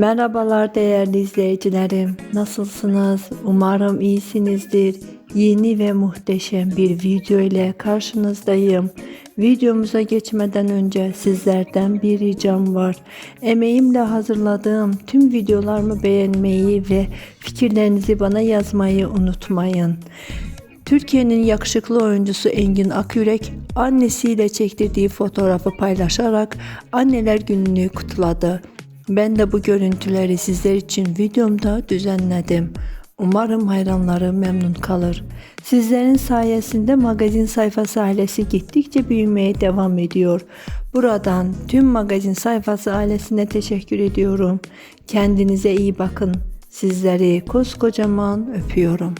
Merhabalar değerli izleyicilerim. Nasılsınız? Umarım iyisinizdir. Yeni ve muhteşem bir video ile karşınızdayım. Videomuza geçmeden önce sizlerden bir ricam var. Emeğimle hazırladığım tüm videolarımı beğenmeyi ve fikirlerinizi bana yazmayı unutmayın. Türkiye'nin yakışıklı oyuncusu Engin Akyürek annesiyle çektirdiği fotoğrafı paylaşarak Anneler Günü'nü kutladı. Ben de bu görüntüleri sizler için videomda düzenledim. Umarım hayranları memnun kalır. Sizlerin sayesinde magazin sayfası ailesi gittikçe büyümeye devam ediyor. Buradan tüm magazin sayfası ailesine teşekkür ediyorum. Kendinize iyi bakın. Sizleri koskocaman öpüyorum.